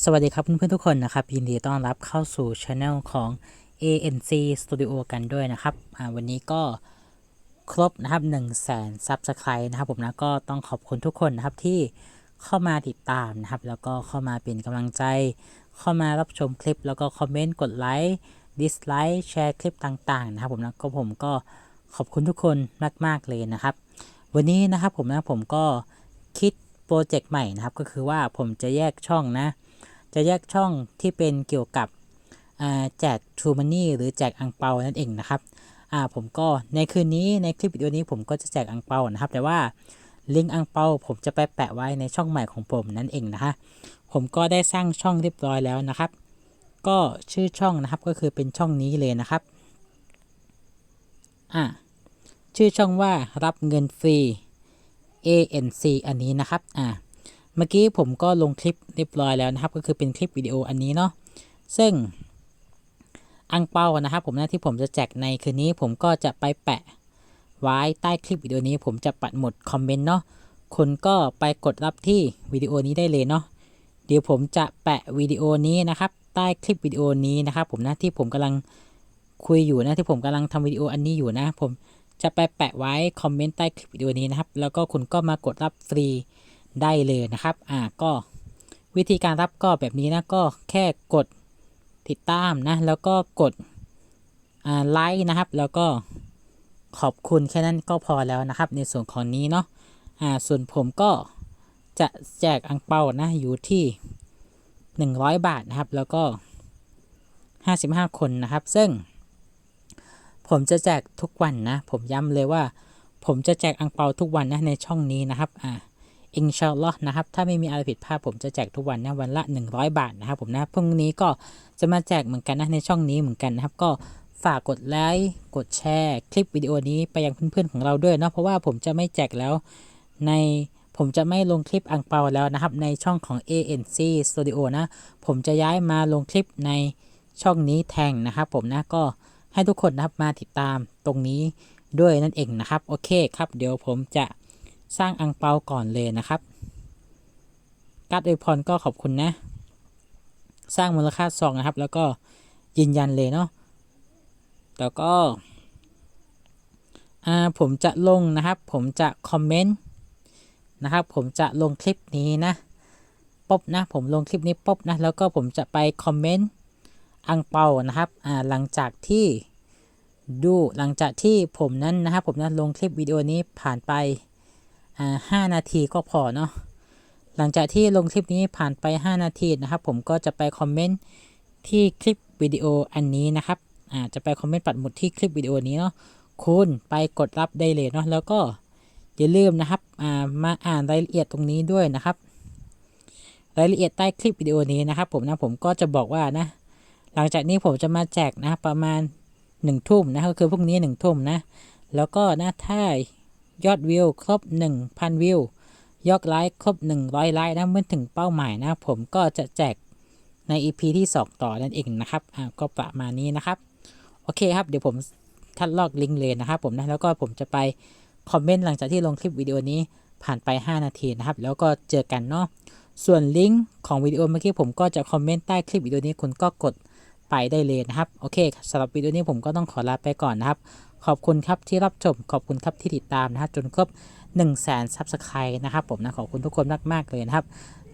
สวัสดีครับเพื่อนๆทุกคนนะครับยินดีต้อนรับเข้าสู่ช anel ของ ANC Studio กันด้วยนะครับวันนี้ก็ครบนะครับ1 0 0 0 0แสนซับสไครต์นะครับผมนะก็ต้องขอบคุณทุกคนนะครับที่เข้ามาติดตามนะครับ แล้วก็เข้ามาเป็นกำลังใจ เข้ามารับชมคลิป แล้วก็คอมเมนต์กดไลค์ดิสไลค์แชร์คลิปต่างๆนะครับผมนะก็ผมก็ขอบคุณทุกคนมากๆเลยนะครับ วันนี้นะครับผมนะผมก็คิดโปรเจกต์ใหม่นะครับก็คือว่าผมจะแยกช่องนะ จะแยกช่องที่เป็นเกี่ยวกับแจก True Money หรือแจกอังเปานั่นเองนะครับผมก็ในคืนนี้ในคลิปวิดีโอนี้ผมก็จะแจกอังเปานะครับ แต่ว่าลิงก์อังเปาผมจะไปแปะไว้ในช่องใหม่ของผมนั่นเองนะคะผมก็ได้สร้างช่องเรียบร้อยแล้วนะครับ ก็ชื่อช่องนะครับก็คือเป็นช่องนี้เลยนะครับอ่าชื่อช่องว่ารับเงินฟรี ANC อันนี้นะครับอ่า เมื่อกี้ผมก็ลงคลิปเรียบร้อยแล้วนะครับ ก็คือเป็นคลิปวิดีโออันนี้เนาะซึ่งอังเปานะครับผมนะที่ผมจะแจกในคืนนี้ผมก็จะไปแปะไว้ใต้คลิปวิดีโอนี้ ผมจะปัดหมดคอมเมนต์เนาะคุณก็ไปกดรับที่วิดีโอนี้ได้เลยเนาะเดี๋ยวผมจะแปะวิดีโอนี้นะครับ ใต้คลิปวิดีโอนี้นะครับ ผมนะที่ผมกำลังคุยอยู่นะที่ผมกำลังทำวิดีโออันนี้อยู่นะ ผมจะไปแปะไว้คอมเมนต์ใต้คลิปวิดีโอนี้นะครับ แล้วก็คุณก็มากดรับฟรี ได้เลยนะครับ อ่าก็วิธีการรับก็แบบนี้นะก็แค่กดติดตามนะ แล้วก็กดอ่าไลค์นะครับ แล้วก็ขอบคุณแค่นั้นก็พอแล้วนะครับ ในส่วนของนี้เนาะอ่าส่วนผมก็จะแจกอังเปานะอยู่ที่ 100 บาทนะครับ แล้วก็ 55 คนนะครับ ซึ่ง ผมจะแจกทุกวันนะ ผมย้ำเลยว่า ผมจะแจกอังเปาทุกวันนะในช่องนี้นะครับ อ่า อินชาอัลลอฮ์นะครับ ถ้าไม่มีอะไรผิดพลาดผมจะแจกทุกวันนะวันละ 100 บาทนะครับผมนะพรุ่งนี้ก็จะมาแจกเหมือนกันนะในช่องนี้เหมือนกันนะครับก็ฝากกดไลค์กดแชร์ คลิปวิดีโอนี้ไปยังเพื่อนๆของเราด้วยเนาะเพราะว่าผมจะไม่แจกแล้วในผมจะไม่ลงคลิปอังเปาแล้วนะครับ ในช่องของ ANC Studio นะ ผมจะย้ายมาลงคลิปในช่องนี้แทนนะครับ ผมนะก็ให้ทุกคนนะครับมาติดตามตรงนี้ด้วยนั่นเองนะครับ โอเคครับ เดี๋ยวผมจะ สร้างอังเปาก่อนเลยนะครับ การอวยพรก็ขอบคุณนะ สร้างมูลค่าซองนะครับ แล้วก็ยืนยันเลยเนาะแล้วก็อ่าผมจะลงนะครับ ผมจะคอมเมนต์นะครับ ผมจะลงคลิปนี้นะป๊บนะผมลงคลิปนี้ป๊บนะแล้วก็ผมจะไปคอมเมนต์อังเปานะครับอ่าหลังจากที่ดูหลังจากที่ผมนั้นนะครับผมนั้นลงคลิปวิดีโอนี้ผ่านไป ห้านาทีก็พอเนาะหลังจากที่ลงคลิปนี้ผ่านไป 5 นาทีนะครับ ผมก็จะไปคอมเมนต์ที่คลิปวิดีโออันนี้นะครับอ่าจะไปคอมเมนต์ปัดหมุดที่คลิปวิดีโอนี้เนาะคุณไปกดรับได้เลยเนาะแล้วก็อย่าลืมนะครับอ่ามาอ่านรายละเอียดตรงนี้ด้วยนะครับ รายละเอียดใต้คลิปวิดีโอนี้นะครับ ผมนะผมก็จะบอกว่านะ หลังจากนี้ผมจะมาแจกนะประมาณ1ทุ่มนะก็คือพรุ่งนี้1ทุ่มนะแล้วก็นะถ้า ยอดวิวครบ 1,000 วิวยอดไลค์ครบ 100 ไลค์นะเมื่อถึงเป้าหมายนะ ผมก็จะแจกใน EP ที่ 2 ต่อนั่นเองนะครับอ่าก็ประมาณนี้นะครับ โอเคครับ เดี๋ยวผมทัดลอกลิงก์เลยนะครับผมนะแล้วก็ผมจะไปคอมเมนต์หลังจากที่ลงคลิปวิดีโอนี้ผ่านไป 5 นาทีนะครับ แล้วก็เจอกันเนาะส่วนลิงก์ของวิดีโอเมื่อกี้ผมก็จะคอมเมนต์ใต้คลิปวิดีโอนี้คุณก็กดไปได้เลยนะครับ โอเคสำหรับวิดีโอนี้ผมก็ต้องขอลาไปก่อนนะครับ ขอบคุณครับที่รับชม ขอบคุณครับที่ติดตามนะครับจนครบ1 0 0 0 0แสนซับสไครต์นะครับผมนะขอบคุณทุกคนมากๆเลยนะครับ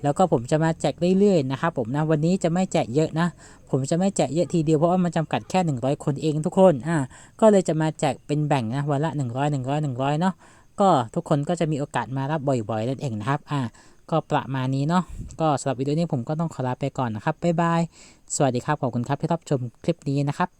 แล้วก็ผมจะมาแจกเรื่อยๆนะครับผมนะวันนี้จะไม่แจกเยอะนะ ผมจะไม่แจกเยอะทีเดียวเพราะว่ามันจำกัดแค่ 100 คนเองทุกคนอ่าก็เลยจะมาแจกเป็นแบ่งนะวันละ 100 100 100เนาะก็ทุกคนก็จะมีโอกาสมารับบ่อยๆนั่นเองนะครับอ่าก็ประมาณนี้เนาะก็สำหรับวิดีโอนี้ผมก็ต้องขอลาไปก่อนนะครับบ๊ายบายสวัสดีครับขอบคุณครับที่รับชมคลิปนี้นะครับ